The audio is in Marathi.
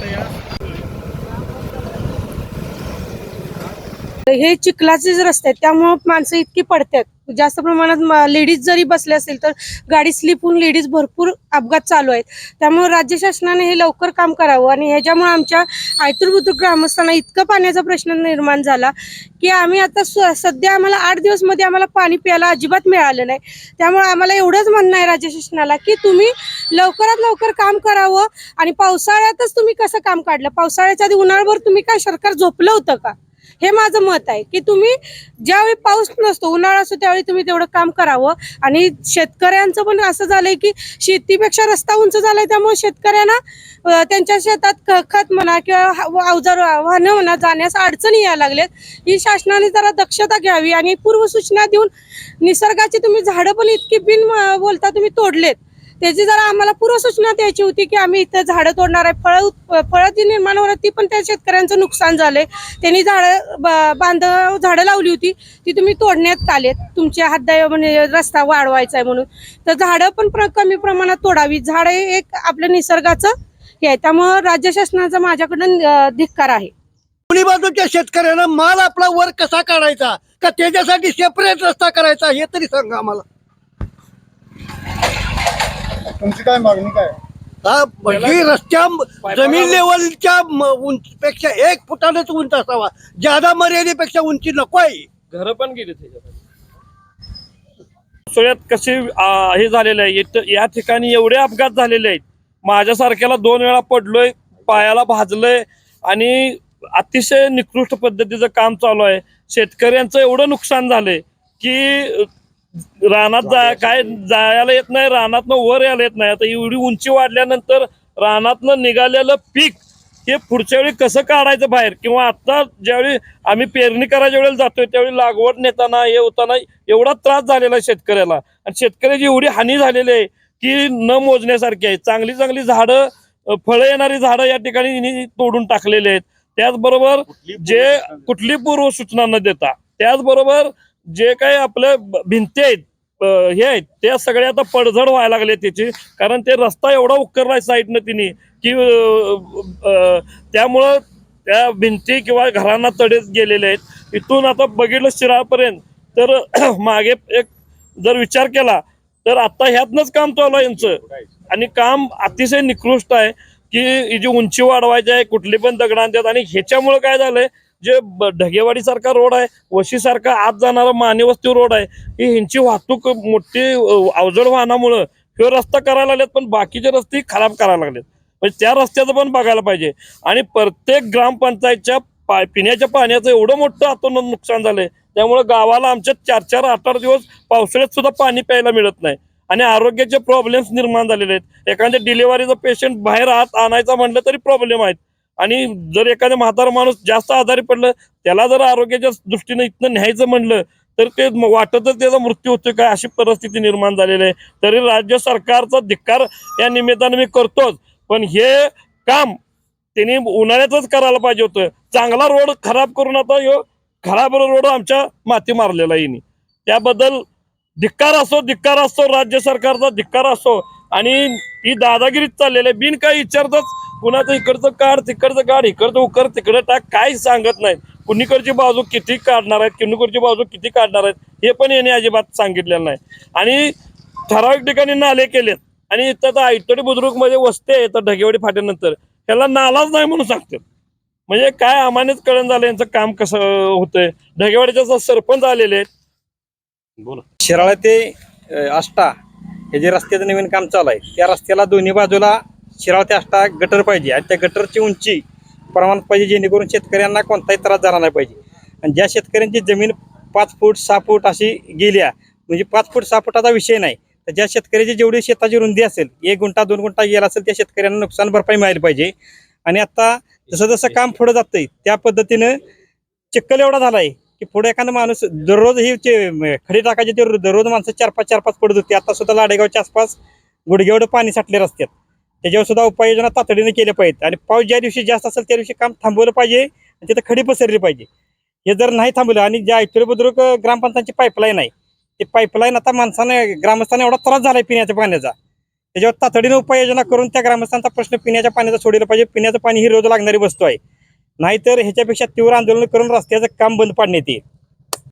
ਤੇ ਯਾਰ हे चिखलाचेच रस्ते आहेत त्यामुळं माणसं इतकी पडतात. जास्त प्रमाणात लेडीज जरी बसले असेल तर गाडी स्लिप होऊन लेडीज भरपूर अपघात चालू आहेत. त्यामुळे राज्य शासनाने हे लवकर काम करावं आणि ह्याच्यामुळे आमच्या आयतूर ग्रामस्थांना इतका पाण्याचा प्रश्न निर्माण झाला की आम्ही आता सध्या आम्हाला आठ दिवसमध्ये आम्हाला पाणी प्यायला अजिबात मिळालं नाही. त्यामुळे आम्हाला एवढंच म्हणणं आहे राज्य शासनाला की तुम्ही लवकरात लवकर काम करावं आणि पावसाळ्यातच तुम्ही कसं काम काढलं? पावसाळ्याच्या आधी उन्हाळ्याभर तुम्ही काय सरकार झोपलं होतं का? हे माझं मत आहे की तुम्ही ज्यावेळी पाऊस नसतो उन्हाळा असतो त्यावेळी तुम्ही तेवढं काम करावं. आणि शेतकऱ्यांचं पण असं झालंय की शेतीपेक्षा रस्ता उंच झालाय त्यामुळे शेतकऱ्यांना त्यांच्या शेतात ख- खत म्हणा किंवा अवजार वाहनं म्हणा जाण्यास अडचणी यायला लागल्यात. ही शासनाने जरा दक्षता घ्यावी आणि पूर्वसूचना देऊन निसर्गाची तुम्ही झाडं पण इतकी बिन बोलता तुम्ही तोडलेत. त्याची जरा आम्हाला पूर्वसूचना द्यायची होती की आम्ही इथं झाडं तोडणार आहे. फळं फळं जी निर्माण होणार ती पण त्या शेतकऱ्यांचं नुकसान झालंय. त्यांनी झाडं बांधव झाडं लावली होती. ती तुम्ही तोडण्यात आलेत? तुमच्या हातदाय म्हणजे रस्ता वाढवायचा आहे म्हणून. तर झाडं पण प्र- कमी प्रमाणात तोडावी झाड हे एक आपल्या निसर्गाचं हे आहे. त्यामुळं राज्य शासनाचा माझ्याकडून धिक्कार आहे. दोन्ही बाजूच्या शेतकऱ्यांना माल आपला वर कसा काढायचा? का त्याच्यासाठी सेपरेट रस्ता करायचा? हे तरी सांगा आम्हाला. तुमची काय मागणी काय? हा रस्त्या जमीन लेवलच्या म- उंचीपेक्षा एक फुटानेच उंच असावा. जादा मर्यादेपेक्षा उंची नको आहे. घर पण गेली त्याच्यात पावसाळ्यात कसे आ, हे झालेले आहे इथं- या ठिकाणी एवढे अपघात झालेले आहेत. माझ्यासारख्याला दोन वेळा पडलोय पायाला भाजलंय आणि अतिशय निकृष्ट पद्धतीचं काम चालू आहे. शेतकऱ्यांचं एवढं नुकसान झालंय की रानात जा काय जायला येत नाही रानातनं वर यायला येत नाही. आता एवढी उंची वाढल्यानंतर रानातनं निघालेलं पीक हे पुढच्या वेळी कसं काढायचं बाहेर? किंवा आता ज्यावेळी आम्ही पेरणी करायच्या वेळेला जातोय त्यावेळी लागवड नेताना हे होताना एवढा त्रास झालेला आहे शेतकऱ्याला. आणि शेतकऱ्याची एवढी हानी झालेली आहे की न मोजण्यासारखी आहे. चांगली चांगली झाडं फळं येणारी झाडं या ठिकाणी तोडून टाकलेली आहेत. त्याचबरोबर जे कुठली पूर्व सूचना न देता त्याचबरोबर जे काही आपल्या भिंती आहेत हे आहेत त्या सगळ्या आता पडझड व्हायला लागले त्याची. कारण ते रस्ता एवढा उकरलाय साईडनं तिने की त्यामुळं त्या भिंती किंवा घरांना तडेच गेलेले आहेत. इथून आता बघितलं शिरापर्यंत तर मागे एक जर विचार केला तर आता ह्यातनंच काम चालू आहे यांचं. आणि काम अतिशय निकृष्ट आहे की जी उंची वाढवायची आहे कुठली पण दगडांच्यात आणि ह्याच्यामुळं काय झालंय जे ढगेवाडीसारखा रोड आहे वशीसारखा आत जाणारा मानेवस्ती रोड आहे ही ह्यांची वाहतूक मोठी अवजड वाहनामुळं हे रस्ता करायला लागलेत पण बाकीचे रस्ते खराब करायला लागलेत. म्हणजे त्या रस्त्याचं पण बघायला पाहिजे. आणि प्रत्येक ग्रामपंचायतच्या पा पिण्याच्या पाण्याचं एवढं मोठं आतून नुकसान झालंय त्यामुळे गावाला आमच्या चार चार आठ आठ दिवस पावसाळ्यात सुद्धा पाणी प्यायला मिळत नाही. आणि आरोग्याचे प्रॉब्लेम्स निर्माण झालेले आहेत. एखाद्या डिलिव्हरीचा पेशंट बाहेर आत आणायचा म्हटलं तरी प्रॉब्लेम आहेत. आणि जर एखाद्या म्हातारा माणूस जास्त आजारी पडलं त्याला जर आरोग्याच्या दृष्टीने इथनं न्यायचं म्हणलं तर ते वाटतच त्याचा मृत्यू होतोय काय अशी परिस्थिती निर्माण झालेली आहे. तरी राज्य सरकारचा धिक्कार या निमित्तानं मी करतोच. पण हे काम त्यांनी उन्हाळ्यातच करायला पाहिजे होतं. चांगला रोड खराब करून आता ह्यो खराब रोड आमच्या माती मारलेला येईन त्याबद्दल धिक्कार असो धिक्कार असतो राज्य सरकारचा धिक्कार असो आणि ही दादागिरीच चाललेली आहे. बिन काही विचारतच कुणाचं इकडचं काढ तिकडचं काढ इकडचं उकर तिकडं टाक काही सांगत नाहीत कुणीकडची बाजू किती काढणार आहेत कुणीकडची बाजू किती काढणार आहेत हे पण याने अजिबात सांगितलेलं नाही. आणि ठराविक ठिकाणी नाले केलेत. आणि त्याचा आयतडी आयतोडी बुद्रुकमध्ये वस्ते तर ढगेवाडी फाट्यानंतर. त्याला नालाच नाही म्हणून सांगतात. म्हणजे काय आम्हानेच कळण झालं यांचं काम कसं होतंय? ढगेवाडीच्या सरपंच आलेले आहेत. बोला. शिराळा ते आष्टा हे जे रस्त्याचं नवीन काम चालू आहे त्या रस्त्याला दोन्ही बाजूला शिराळा ते आष्टा गटर पाहिजे आणि त्या गटरची उंची प्रमाणात पाहिजे जेणेकरून शेतकऱ्यांना कोणताही त्रास झाला नाही पाहिजे. आणि ज्या शेतकऱ्यांची जमीन पाच फूट सहा फूट अशी गेल्या म्हणजे पाच फूट सहा फुटाचा विषय नाही तर ज्या शेतकऱ्याची जेवढी शेताची रुंदी असेल एक गुंठा दोन गुंठा गेला असेल त्या शेतकऱ्यांना नुकसान भरपाई मिळाली पाहिजे. आणि आता जसं जसं काम पुढं जातंय त्या पद्धतीनं चिक्कल एवढा झालाय की पुढे एखादा माणूस दररोज ही खडी टाकायचे ते दररोज माणसं चार पाच चार पाच पडत होती आता सुद्धा लाडेगावच्या आसपास गुडघेवढं पाणी साठले रस्त्यात त्याच्यावर सुद्धा उपाययोजना तातडीने केल्या पाहिजेत. आणि पाऊस ज्या दिवशी जास्त असेल त्या दिवशी काम थांबवलं पाहिजे आणि तिथं खडी पसरली पाहिजे. हे जर नाही थांबलं आणि ज्या ऐतुरे बुद्रुक ग्रामपंचायतची पाईपलाईन आहे ते पाईपलाईन आता माणसाने ग्रामस्थांना एवढा त्रास झालाय पिण्याच्या पाण्याचा. त्याच्यावर तातडीने उपाययोजना करून त्या ग्रामस्थांचा प्रश्न पिण्याच्या पाण्याचा सोडला पाहिजे. पिण्याचं पाणी ही रोज लागणारी वस्तू आहे. नाहीतर ह्याच्यापेक्षा तीव्र आंदोलन करून रस्त्याचं काम बंद पाडण्यात येईल.